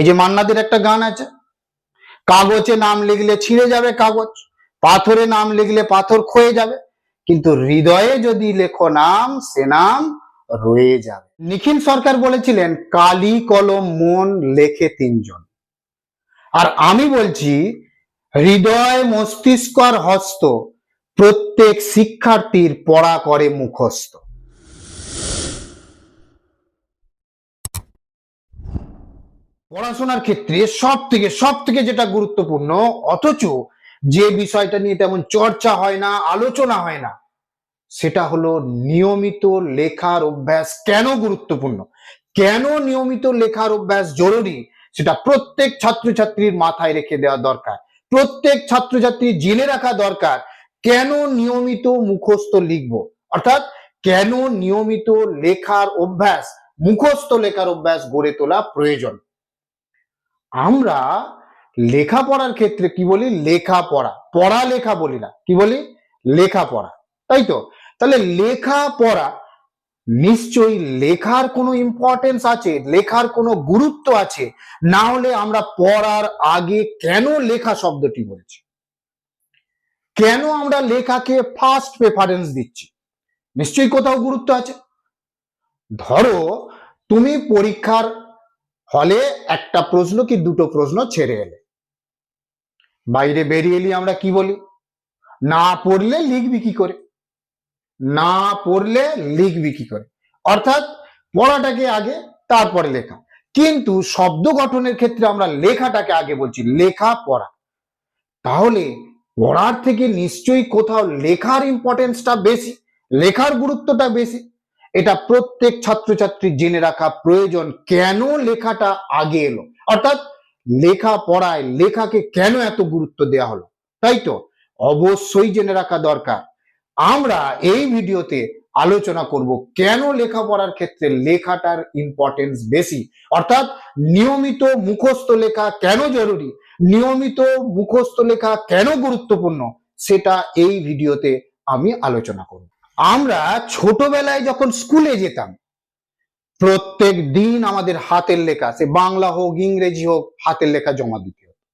ওই যে মান্নাদের একটা গান আছে। কাগজে নাম লিখলে ছিঁড়ে যাবে কাগজ, পাথরে নাম লিখলে পাথর ক্ষয়ে যাবে, কিন্তু হৃদয়ে যদি লেখো নাম, সে নাম রয়ে যাবে। নিখিল সরকার বলেছিলেন, কালি, কলম, মন লেখে তিনজন। আর আমি বলছি, হৃদয়, মস্তিষ্ক আর হস্ত প্রত্যেক শিক্ষার্থীর পড়া করে মুখস্থ। পড়াশোনার ক্ষেত্রে সব থেকে সব থেকে যেটা গুরুত্বপূর্ণ, অথচ যে বিষয়টা নিয়ে তেমন চর্চা হয় না, আলোচনা হয় না, সেটা হলো নিয়মিত লেখার অভ্যাস কেন গুরুত্বপূর্ণ? কেন নিয়মিত লেখার অভ্যাস জরুরি? সেটা প্রত্যেক ছাত্রছাত্রীর মাথায় রেখে দেওয়া দরকার। প্রত্যেক ছাত্রছাত্রী জেনে রাখা দরকার, কেন নিয়মিত মুখস্থ লিখব? অর্থাৎ কেন নিয়মিত লেখার অভ্যাস, মুখস্থ লেখার অভ্যাস গড়ে তোলা প্রয়োজন? আমরা লেখাপড়ার ক্ষেত্রে কি বলি? লেখাপড়া। পড়া লেখা বলি না। কি বলি? লেখাপড়া। তাই তো? তাহলে লেখাপড়া নিশ্চয়ই লেখার কোনো ইম্পর্টেন্স আছে, লেখার কোনো গুরুত্ব আছে, না হলে আমরা পড়ার আগে কেন লেখা শব্দটি বলছি? কেন আমরা লেখাকে ফার্স্ট প্রেফারেন্স দিচ্ছি? নিশ্চয়ই কোথাও গুরুত্ব আছে। ধরো, তুমি পরীক্ষার হলে একটা প্রশ্ন কি দুটো প্রশ্ন ছেড়ে এলে। বাইরে বেরিয়ে এলি আমরা কি বলি? না পড়লে লিখবি কি করে? না পড়লে লিখবি কি করে? অর্থাৎ পড়াটাকে আগে তারপরে লেখা। কিন্তু শব্দ গঠনের ক্ষেত্রে আমরা লেখাটাকে আগে বলছি, লেখা, পড়া। তাহলে পড়ার থেকে নিশ্চয়ই কোথাও লেখার ইম্পর্টেন্সটা বেশি, লেখার গুরুত্বটা বেশি। এটা প্রত্যেক ছাত্রছাত্রী জেনে রাখা প্রয়োজন, কেন লেখাটা আগে এলো? অর্থাৎ লেখা পড়ায় লেখাকে কেন এত গুরুত্ব দেওয়া হলো? তাই তো? অবশ্যই জেনে রাখা দরকার। আমরা এই ভিডিওতে আলোচনা করব কেন লেখাপড়ার ক্ষেত্রে লেখাটার ইম্পর্টেন্স বেশি? অর্থাৎ নিয়মিত মুখস্থ লেখা কেন জরুরি? নিয়মিত মুখস্থ লেখা কেন গুরুত্বপূর্ণ? সেটা এই ভিডিওতে আমি আলোচনা করব। আমরা ছোটবেলায় যখন স্কুলে যেতাম, প্রত্যেক দিন আমাদের হাতের লেখা সে বাংলা হোক, ইংরেজি হোক, হাতের লেখা জমা দিতে হতো।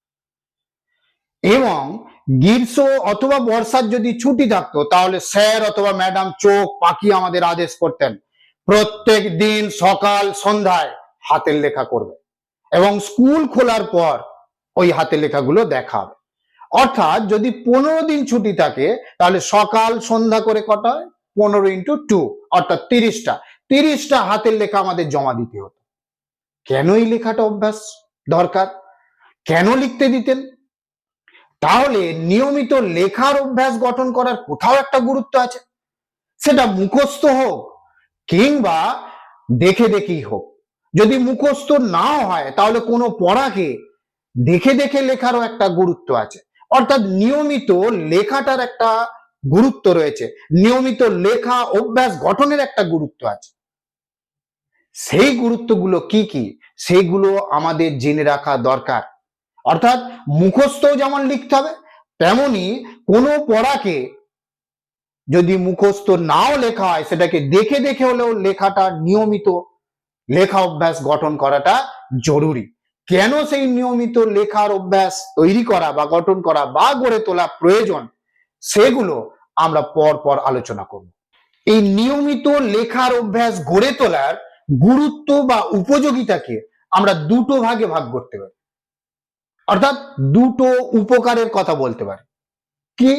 এবং গ্রীষ্ম অথবা বর্ষার যদি ছুটি থাকতো, তাহলে স্যার অথবা ম্যাডাম চোখ পাকিয়ে আমাদের আদেশ করতেন, প্রত্যেক দিন সকাল সন্ধ্যায় হাতের লেখা করবে এবং স্কুল খোলার পর ওই হাতের লেখাগুলো দেখা হবে অর্থাৎ যদি পনেরো দিন ছুটি থাকে, তাহলে সকাল সন্ধ্যা করে কটা হয়? পনেরো ইন্টু টু অর্থাৎ তিরিশটা। তিরিশটা হাতের লেখা আমাদের জমা দিতে হতো। কেন এই লেখাটা অভ্যাস দরকার? কেন লিখতে দিতেন? তাহলে নিয়মিত লেখার অভ্যাস গঠন করার কোথাও একটা গুরুত্ব আছে। সেটা মুখস্থ হোক, কিংবা দেখে দেখেই হোক। যদি মুখস্থ নাও হয়, তাহলে কোনো পড়াকে দেখে দেখে লেখারও একটা গুরুত্ব আছে। অর্থাৎ নিয়মিত লেখাটার একটা গুরুত্ব রয়েছে। নিয়মিত লেখা, অভ্যাস গঠনের একটা গুরুত্ব আছে। সেই গুরুত্বগুলো কি কি? সেইগুলো আমাদের জেনে রাখা দরকার। অর্থাৎ মুখস্থও যেমন লিখতে হবে, তেমনি কোনো পড়াকে যদি মুখস্থ নাও লেখা হয়, সেটাকে দেখে দেখে হলেও লেখাটা নিয়মিত লেখা অভ্যাস গঠন করাটা জরুরি। কেন সেই নিয়মিত লেখার অভ্যাস তৈরি করা বা গঠন করা বা গড়ে তোলা প্রয়োজন? সেগুলো আমরা পর পর আলোচনা করব। এই নিয়মিত লেখার অভ্যাস গড়ে তোলার গুরুত্ব বা উপযোগিতাকে আমরা দুটো ভাগে ভাগ করতে পারি। অর্থাৎ দুটো উপকারের কথা বলতে পারি। কি?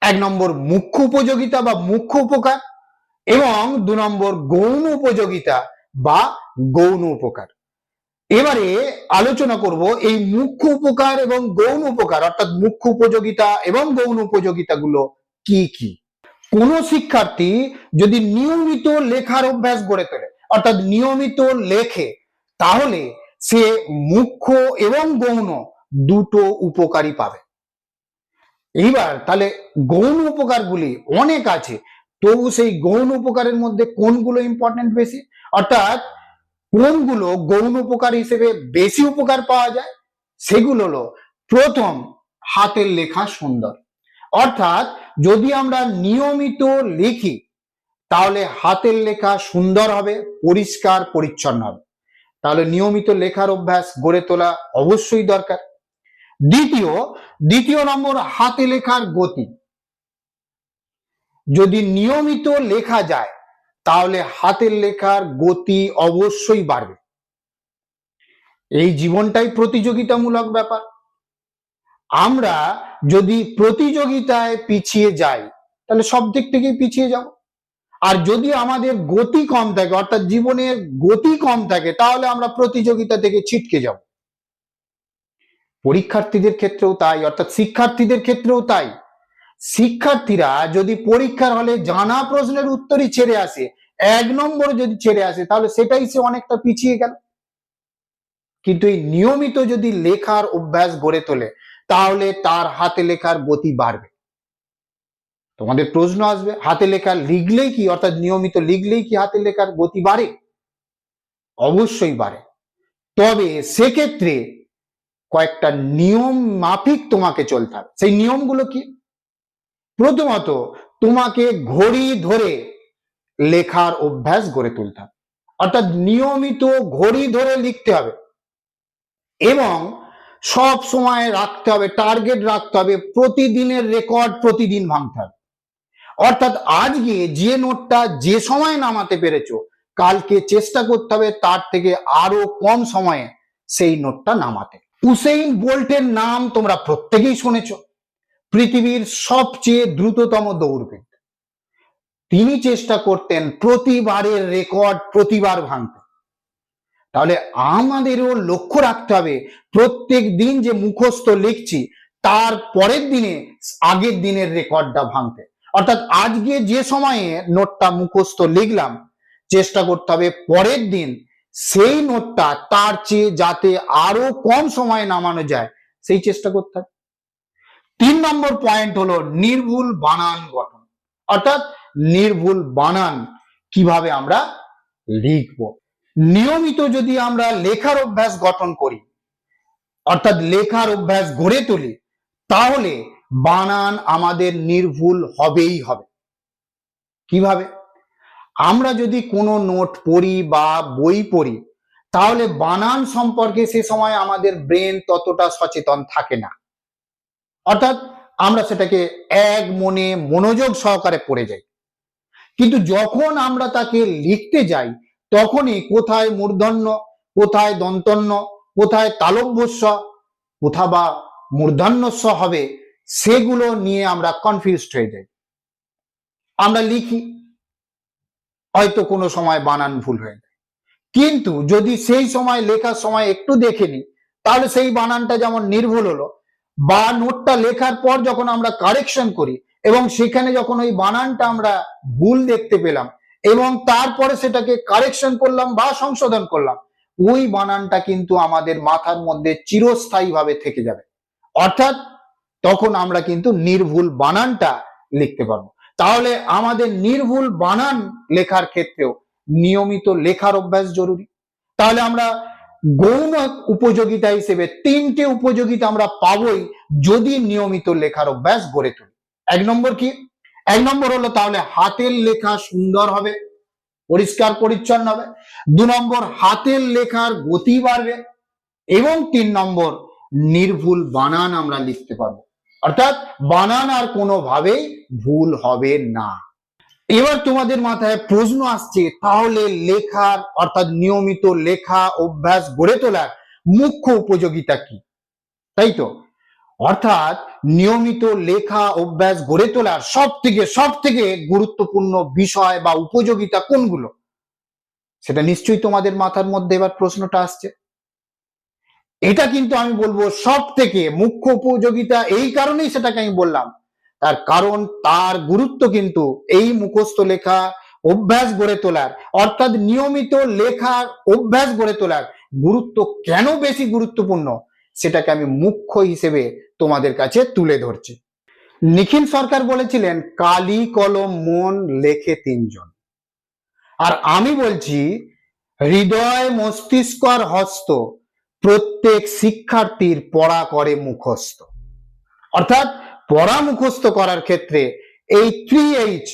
এক নম্বর মুখ্য উপযোগিতা বা মুখ্য উপকার এবং দু নম্বর গৌণ উপযোগিতা বা গৌণ উপকার। এবারে আলোচনা করব এই মুখ্য উপকার এবং গৌণ উপকার, অর্থাৎ মুখ্য উপযোগিতা এবং গৌণ উপযোগিতাগুলো কি কি? কোন শিক্ষার্থী যদি নিয়মিত লেখার অভ্যাস গড়ে তোলে, অর্থাৎ নিয়মিত লেখে, তাহলে সে মুখ্য এবং গৌণ দুটো উপকারী পাবে। এইবার তাহলে গৌণ উপকারগুলি অনেক আছে, তবু সেই গৌণ উপকারের মধ্যে কোনগুলো ইম্পর্টেন্ট বেশি? অর্থাৎ কোনগুলো গৌণ উপকার হিসেবে বেশি উপকার পাওয়া যায়? সেগুলো হলো, প্রথম, হাতের লেখা সুন্দর। অর্থাৎ যদি আমরা নিয়মিত লিখি, তাহলে হাতের লেখা সুন্দর হবে, পরিষ্কার, পরিচ্ছন্ন হবে। তাহলে নিয়মিত লেখার অভ্যাস গড়ে তোলা অবশ্যই দরকার। দ্বিতীয় দ্বিতীয় নম্বর হাতে লেখার গতি। যদি নিয়মিত লেখা যায়, তাহলে হাতের লেখার গতি অবশ্যই বাড়বে। এই জীবনটাই প্রতিযোগিতামূলক ব্যাপার। আমরা যদি প্রতিযোগিতায় পিছিয়ে যাই, তাহলে সব দিক থেকেই পিছিয়ে যাব। আর যদি আমাদের গতি কম থাকে, অর্থাৎ জীবনের গতি কম থাকে, তাহলে আমরা প্রতিযোগিতা থেকে ছিটকে যাব। পরীক্ষার্থীদের ক্ষেত্রেও তাই, অর্থাৎ শিক্ষার্থীদের ক্ষেত্রেও তাই। শিক্ষার্থীরা যদি পরীক্ষার হলে জানা প্রশ্নের উত্তরই ছেড়ে আসে, এক নম্বর যদি ছেড়ে আসে, তাহলে সেটাই সে অনেকটা পিছিয়ে গেল। কিন্তু এই নিয়মিত যদি লেখার অভ্যাস গড়ে তোলে তাহলে তার হাতে লেখার গতি বাড়বে। তোমাদের প্রশ্ন আসবে, হাতে লেখা লিখলেই কি, অর্থাৎ নিয়মিত লিখলেই কি হাতে লেখার গতি বাড়ে? অবশ্যই বাড়ে। তবে সেক্ষেত্রে কয়েকটা নিয়ম মাফিক তোমাকে চলতে হবে। সেই নিয়মগুলো কি? প্রথমত, তোমাকে ঘড়ি ধরে লেখার অভ্যাস গড়ে তুলতে হবে। অর্থাৎ নিয়মিত ঘড়ি ধরে লিখতে হবে। এবং সব সময় রাখতে হবে টার্গেট রাখতে হবে, প্রতিদিনের রেকর্ড প্রতিদিন ভাঙতে হবে। অর্থাৎ আজকে যে নোটটা যে সময় নামাতে পেরেছ, কালকে চেষ্টা করতে হবে তার থেকে আরও কম সময়ে সেই নোটটা নামাতে। উসেইন বোল্টের নাম তোমরা প্রত্যেকেই শুনেছ। পৃথিবীর সবচেয়ে দ্রুততম দৌড়বিদ। তিনি চেষ্টা করতেন প্রতিবারের রেকর্ড প্রতিবার ভাঙতে। তাহলে আমাদেরও লক্ষ্য রাখতে হবে, প্রত্যেক দিন যে মুখস্থ লিখছি, তার পরের দিনে, আগের দিনের রেকর্ডটা ভাঙতে। অর্থাৎ আজকে যে সময়ে নোটটা মুখস্থ লিখলাম, চেষ্টা করতে হবে পরের দিন সেই নোটটা তার চেয়ে যাতে আরও কম সময়ে নামানো যায়, সেই চেষ্টা করতে হবে। তিন নম্বর পয়েন্ট হলো নির্ভুল বানান গঠন। অর্থাৎ নির্ভুল বানান কীভাবে আমরা লিখব? নিয়মিত যদি আমরা লেখার অভ্যাস গঠন করি, অর্থাৎ লেখার অভ্যাস গড়ে তুলি, তাহলে বানান আমাদের নির্ভুল হবেই হবে। কীভাবে? আমরা যদি কোনো নোট পড়ি বা বই পড়ি, তাহলে বানান সম্পর্কে সে সময় আমাদের ব্রেন ততটা সচেতন থাকে না। অর্থাৎ আমরা সেটাকে এক মনে মনোযোগ সহকারে পড়ে যাই। কিন্তু যখন আমরা তাকে লিখতে যাই তখনই কোথায় মূর্ধন্য, কোথায় দন্তন্য, কোথায় তালব্যস্ব কোথা বা মূর্ধন্যস্ব হবে, সেগুলো নিয়ে আমরা কনফিউজড হয়ে যাই। আমরা লিখি, হয়তো কোনো সময় বানান ভুল হয়ে যায়। কিন্তু যদি সেই সময় লেখার সময় একটু দেখে নিই, তাহলে সেই বানানটা যেমন নির্ভুল হলো, বা নোটটা লেখার পর যখন আমরা কারেকশন করি, এবং সেখানে যখন ওই বানানটা আমরা ভুল দেখতে পেলাম এবং তারপরে সেটাকে কারেকশন করলাম বা সংশোধন করলাম, ওই বানানটা কিন্তু আমাদের মাথার মধ্যে চিরস্থায়ী ভাবে থেকে যাবে। অর্থাৎ তখন আমরা কিন্তু নির্ভুল বানানটা লিখতে পারব। তাহলে আমাদের নির্ভুল বানান লেখার ক্ষেত্রেও নিয়মিত লেখার অভ্যাস জরুরি। তাহলে আমরা গৌণ উপযোগিতা হিসেবে তিনটে উপযোগিতা আমরা পাবই যদি নিয়মিত লেখার অভ্যাস গড়ে তুলি। এক নম্বর কি? এক নম্বর হলো তাহলে হাতের লেখা সুন্দর হবে, পরিষ্কার পরিচ্ছন্ন হবে। দু নম্বর, হাতের লেখার গতি বাড়বে এবং তিন নম্বর, নির্ভুল বানান আমরা লিখতে পারব। অর্থাৎ বানান আর কোনোভাবেই ভুল হবে না। এবার তোমাদের মাথায় প্রশ্ন আসছে, তাহলে লেখার, অর্থাৎ নিয়মিত লেখা অভ্যাস গড়ে তোলার মুখ্য উপযোগিতা কি? তাই তো? অর্থাৎ নিয়মিত লেখা অভ্যাস গড়ে তোলার সব থেকে সব থেকে গুরুত্বপূর্ণ বিষয় বা উপযোগিতা কোনগুলো? সেটা নিশ্চয়ই তোমাদের মাথার মধ্যে এবার প্রশ্নটা আসছে। এটা কিন্তু আমি বলব সব থেকে মুখ্য উপযোগিতা এই কারণেই সেটাকে আমি বললাম। তার কারণ, তার গুরুত্ব কিন্তু এই মুখস্থ লেখা অভ্যাস গড়ে তোলার, অর্থাৎ নিয়মিত লেখার অভ্যাস গড়ে তোলার গুরুত্ব কেন বেশি গুরুত্বপূর্ণ? সেটাকে আমি মুখ্য হিসেবে তোমাদের কাছে তুলে ধরছি। নিখিল সরকার বলেছিলেন, কালি, কলম, মন লেখে তিনজন। আর আমি বলছি, হৃদয়, মস্তিষ্ক আর হস্ত প্রত্যেক শিক্ষার্থীর পড়া করে মুখস্থ। অর্থাৎ পড়া মুখস্থ করার ক্ষেত্রে এই three H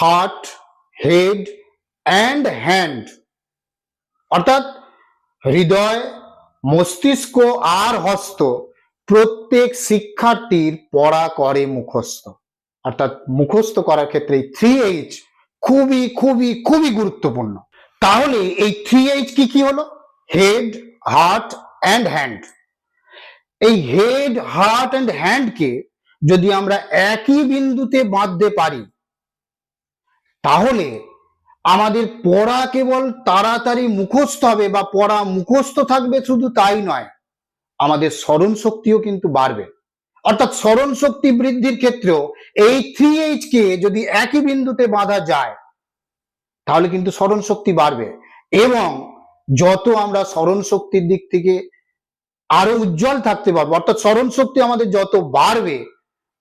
heart head and hand অর্থাৎ হৃদয় মস্তিষ্ক আর হস্ত, প্রত্যেক শিক্ষার্থীর পড়া করে মুখস্থ। অর্থাৎ মুখস্থ করার ক্ষেত্রে থ্রি এইচ খুবই খুবই খুবই গুরুত্বপূর্ণ। তাহলে এই থ্রি এইচ কি কি হলো? হেড হার্ট অ্যান্ড হ্যান্ড এই হেড হার্ট অ্যান্ড হ্যান্ডকে যদি আমরা একই বিন্দুতে বাঁধতে পারি, তাহলে আমাদের পড়া কেবল তাড়াতাড়ি মুখস্থ হবে বা পড়া মুখস্থ থাকবে শুধু তাই নয়, আমাদের স্মরণ শক্তিও কিন্তু বাড়বে। অর্থাৎ স্মরণ শক্তি বৃদ্ধির ক্ষেত্রেও এই থ্রি এইচ কে যদি একই বিন্দুতে বাঁধা যায়, তাহলে কিন্তু স্মরণ শক্তি বাড়বে এবং যত আমরা স্মরণ শক্তির দিক থেকে আরও উজ্জ্বল থাকতে পারব, অর্থাৎ স্মরণ শক্তি আমাদের যত বাড়বে,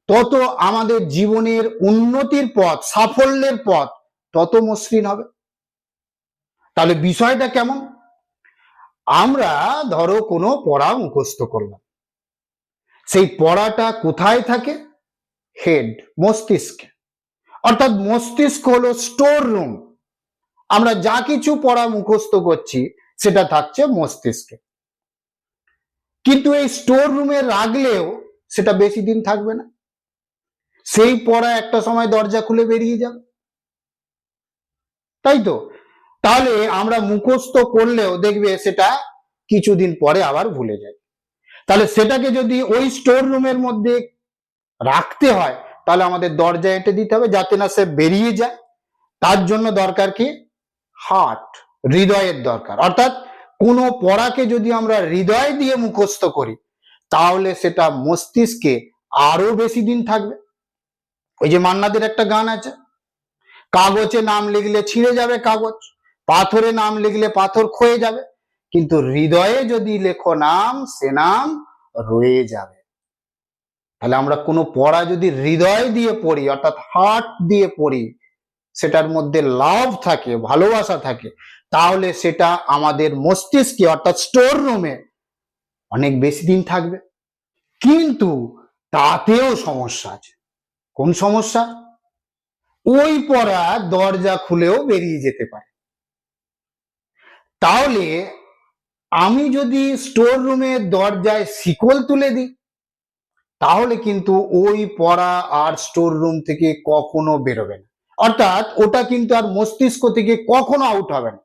তত আমাদের জীবনের উন্নতির পথ, সাফল্যের পথ তত মসৃণ হবে। তাহলে বিষয়টা কেমন? আমরা ধরো কোনো পড়া মুখস্থ করলাম। সেই পড়াটা কোথায় থাকে? হেড মস্তিষ্কে। অর্থাৎ মস্তিষ্ক হলো স্টোর রুম আমরা যা কিছু পড়া মুখস্থ করছি, সেটা থাকছে মস্তিষ্কে। কিন্তু এই স্টোর রুমে রাখলেও সেটা বেশি দিন থাকবে না। সেই পড়া একটা সময় দরজা খুলে বেরিয়ে যাবে। তাই তো তাহলে আমরা মুখস্থ করলেও দেখবে সেটা কিছুদিন পরে আবার ভুলে যায়। তাহলে সেটাকে যদি ওই স্টোর রুমের মধ্যে রাখতে হয়, তাহলে আমাদের দরজা এঁটে দিতে হবে যাতে না সে বেরিয়ে যায়। তার জন্য দরকার কি? হার্ট হৃদয়ের দরকার। অর্থাৎ কোনো পড়াকে যদি আমরা হৃদয় দিয়ে মুখস্থ করি, তাহলে সেটা মস্তিষ্কে আরও বেশি দিন থাকবে। ওই যে মান্নাদের একটা গান আছে কাগজে নাম লিখলে ছিঁড়ে যাবে কাগজ, পাথরে নাম লিখলে পাথর ক্ষয়ে যাবে, কিন্তু হৃদয়ে যদি লেখো নাম, সে নাম রয়ে যাবে। তাহলে আমরা কোনো পড়া যদি হৃদয় দিয়ে পড়ি, অর্থাৎ হার্ট দিয়ে পড়ি, সেটার মধ্যে লাভ থাকে, ভালোবাসা থাকে, তাহলে সেটা আমাদের মস্তিষ্কে, অর্থাৎ স্টোর রুমে অনেক বেশি দিন থাকবে। কিন্তু তাতেও সমস্যা আছে। কোন সমস্যা? ওই পড়া দরজা খুলেও বেরিয়ে যেতে পারে। তাহলে আমি যদি স্টোর রুমের দরজায় শিকল তুলে দিই, তাহলে কিন্তু ওই পড়া আর স্টোর রুম থেকে কখনো বেরোবে না। অর্থাৎ ওটা কিন্তু আর মস্তিষ্ক থেকে কখনো আউট হবে না।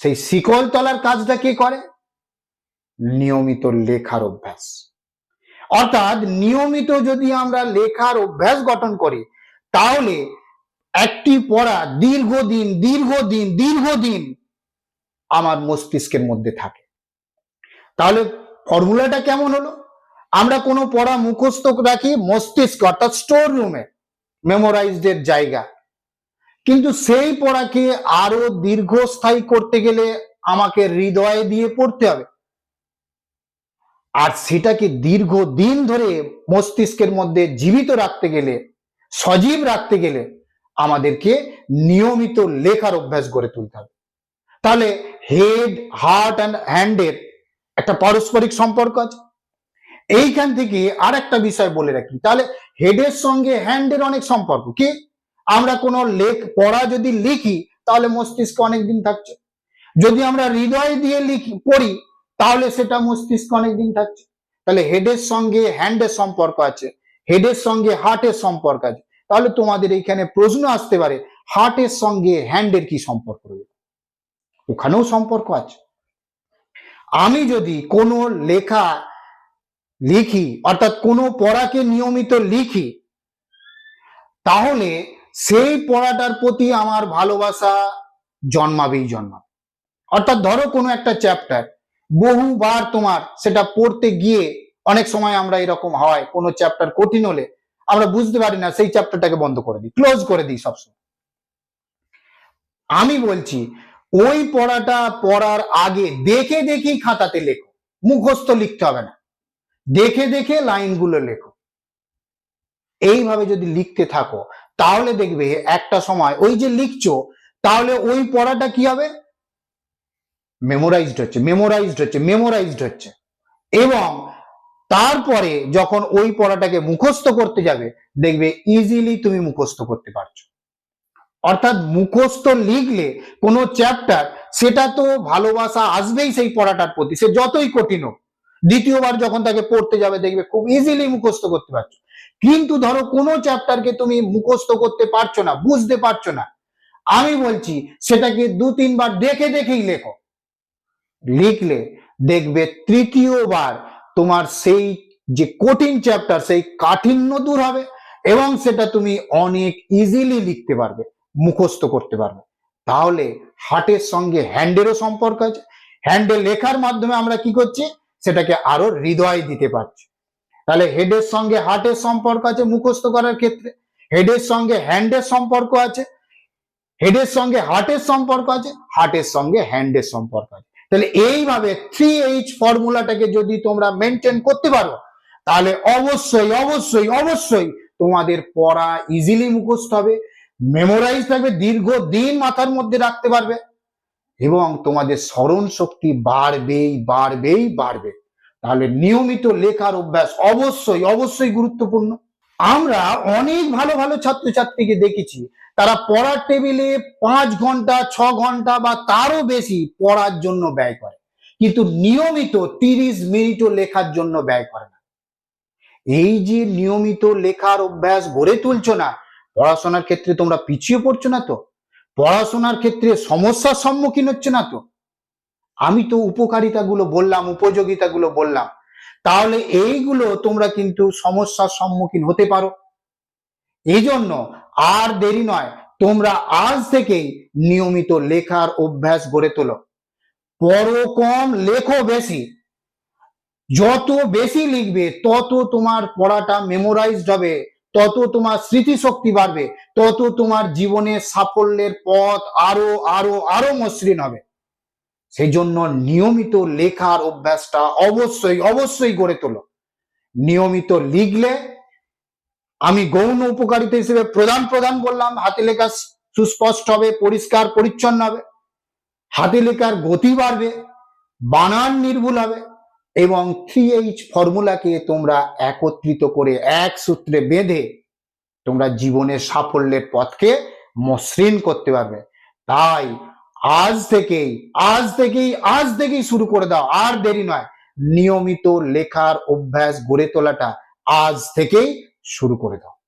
সেই শিকল তলার কাজটা কে করে? নিয়মিত লেখার অভ্যাস। অর্থাৎ নিয়মিত যদি আমরা লেখার অভ্যাস গঠন করি তাহলে একটি পড়া দীর্ঘদিন দীর্ঘদিন দীর্ঘদিন আমার মস্তিষ্কের মধ্যে থাকে। তাহলে ফর্মুলাটা কেমন হলো? আমরা কোনো পড়া মুখস্থ রাখি মস্তিষ্ক, অর্থাৎ স্টোর রুমে মেমোরাইজড জায়গা। কিন্তু সেই পড়াকে আরও দীর্ঘস্থায়ী করতে গেলে আমাকে হৃদয়ে দিয়ে পড়তে হবে। আর সেটাকে দীর্ঘদিন ধরে মস্তিষ্কের মধ্যে জীবিত রাখতে গেলে সজীব রাখতে গেলে আমাদেরকে নিয়মিত লেখার অভ্যাস গড়ে তুলতে হবে। তাহলে হেড হার্ট অ্যান্ড হ্যান্ডের একটা পারস্পরিক সম্পর্ক আছে। এইখান থেকে আর একটা বিষয় বলে রাখি। তাহলে হেডের সঙ্গে হ্যান্ডের অনেক সম্পর্ক। কি? আমরা কোনো লেখ, পড়া যদি লিখি, তাহলে মস্তিষ্কে অনেকদিন থাকছে। যদি আমরা হৃদয় দিয়ে লিখি, পড়ি, তাহলে সেটা মস্তিষ্কে অনেক দিন থাকছে। তাহলে হেডের সঙ্গে হ্যান্ডের সম্পর্ক আছে। হেডের সঙ্গে হার্টের সম্পর্ক আছে। তাহলে তোমাদের এইখানে প্রশ্ন আসতে পারে হার্টের সঙ্গে হ্যান্ডের কি সম্পর্ক রয়েছে? ওখানেও সম্পর্ক আছে। আমি যদি কোনো লেখা লিখি, অর্থাৎ কোনো পড়াকে নিয়মিত লিখি, তাহলে সেই পড়াটার প্রতি আমার ভালোবাসা জন্মাবেই জন্মাবে। অর্থাৎ ধরো কোনো একটা চ্যাপ্টার বহুবার তোমার সেটা পড়তে গিয়ে অনেক সময় আমরা এরকম হয়, কোনো চ্যাপ্টার কঠিন হলে আমরা বুঝতে পারি না, সেই চ্যাপ্টারটাকে বন্ধ করে দিই ক্লোজ করে দিই সবসময়। আমি বলছি, ওই পড়াটা পড়ার আগে দেখে দেখেই খাতাতে লেখো, মুখস্থ লিখতে হবে না। দেখে দেখে লাইনগুলো লেখো। এইভাবে যদি লিখতে থাকো, তাহলে দেখবে একটা সময় ওই যে লিখছো, তাহলে ওই পড়াটা কি হবে? মেমোরাইজড হচ্ছে মেমোরাইজড হচ্ছে মেমোরাইজড হচ্ছে। এবং তারপরে যখন ওই পড়াটাকে মুখস্থ করতে যাবে, দেখবে ইজিলি তুমি মুখস্থ করতে পারছ। অর্থাৎ মুখস্থ লিখলে কোনো চ্যাপ্টার সেটা তো ভালোবাসা আসবেই সেই পড়াটার প্রতি, সে যতই কঠিন হোক। দ্বিতীয়বার যখন তাকে পড়তে যাবে, দেখবে খুব ইজিলি মুখস্থ করতে পারছ। কিন্তু ধরো কোনো চ্যাপ্টারকে তুমি মুখস্থ করতে পারছ না, বুঝতে পারছ না। আমি বলছি, সেটাকে দু তিনবার দেখে দেখেই লেখো। লিখলে দেখবে তৃতীয়বার তোমার সেই যে কঠিন চ্যাপ্টার সেই কাঠিন্য দূর হবে এবং সেটা তুমি অনেক ইজিলি লিখতে পারবে, মুখস্থ করতে পারবে। তাহলে হার্টের সঙ্গে হ্যান্ডেরও সম্পর্ক আছে। হ্যান্ডে লেখার মাধ্যমে আমরা কি করছি? সেটাকে আরও হৃদয় দিতে পারছি। তাহলে হেডের সঙ্গে হার্টের সম্পর্ক আছে মুখস্থ করার ক্ষেত্রে। হেডের সঙ্গে হ্যান্ডের সম্পর্ক আছে। হেডের সঙ্গে হার্টের সম্পর্ক আছে। হার্টের সঙ্গে হ্যান্ডের সম্পর্ক আছে। তাহলে এইভাবে থ্রি এইচ ফর্মুলাটাকে যদি তোমরা মেনটেন করতে পারো, তাহলে অবশ্যই অবশ্যই অবশ্যই তোমাদের পড়া ইজিলি মুখস্থ হবে মেমোরাইজ থাকবে দীর্ঘ দিন মাথার মধ্যে রাখতে পারবে এবং তোমাদের স্মরণ শক্তি বাড়বেই বাড়বেই, বাড়বে। তাহলে নিয়মিত লেখার অভ্যাস অবশ্যই অবশ্যই গুরুত্বপূর্ণ। আমরা অনেক ভালো ভালো ছাত্রছাত্রীকে দেখেছি। তারা পড়ার টেবিলে পাঁচ ঘণ্টা, ছ ঘণ্টা বা তারও বেশি পড়ার জন্য ব্যয় করে। কিন্তু নিয়মিত তিরিশ মিনিটও লেখার জন্য ব্যয় করে না। এই যে নিয়মিত লেখার অভ্যাস গড়ে তুলছো না, পড়াশোনার ক্ষেত্রে তোমরা পিছিয়ে পড়ছো না তো? পড়াশোনার ক্ষেত্রে সমস্যার সম্মুখীন হচ্ছে না তো? আমি তো উপকারিতাগুলো বললাম, উপযোগিতাগুলো বললাম। তাহলে এইগুলো তোমরা কিন্তু সমস্যার সম্মুখীন হতে পারো। এই জন্য আর দেরি নয়, তোমরা আজ থেকেই নিয়মিত লেখার অভ্যাস গড়ে তোলো। পড়ো কম লেখো বেশি। যত বেশি লিখবে, তত তোমার পড়াটা মেমোরাইজড হবে, তত তোমার স্মৃতিশক্তি বাড়বে, তত তোমার জীবনে সাফল্যের পথ আরও আরও আরও মসৃণ হবে। সেই জন্য নিয়মিত লেখার অভ্যাসটা অবশ্যই অবশ্যই গড়ে তোলো। নিয়মিত লিখলে আমি গৌণ উপকারিতা হিসেবে প্রধান প্রধান বললাম হাতে লেখা সুস্পষ্ট হবে, পরিষ্কার, পরিচ্ছন্ন হবে। হাতে লেখার গতি বাড়বে, বানান নির্ভুল হবে এবং থ্রি এইচ ফর্মুলাকে তোমরা একত্রিত করে এক সূত্রে বেঁধে তোমরা জীবনের সাফল্যের পথকে মসৃণ করতে পারবে। তাই আজ থেকেই আজ থেকেই আজ থেকেই শুরু করে দাও। আর দেরি নয়। নিয়মিত লেখার অভ্যাস গড়ে তোলাটা আজ থেকেই শুরু করে দাও।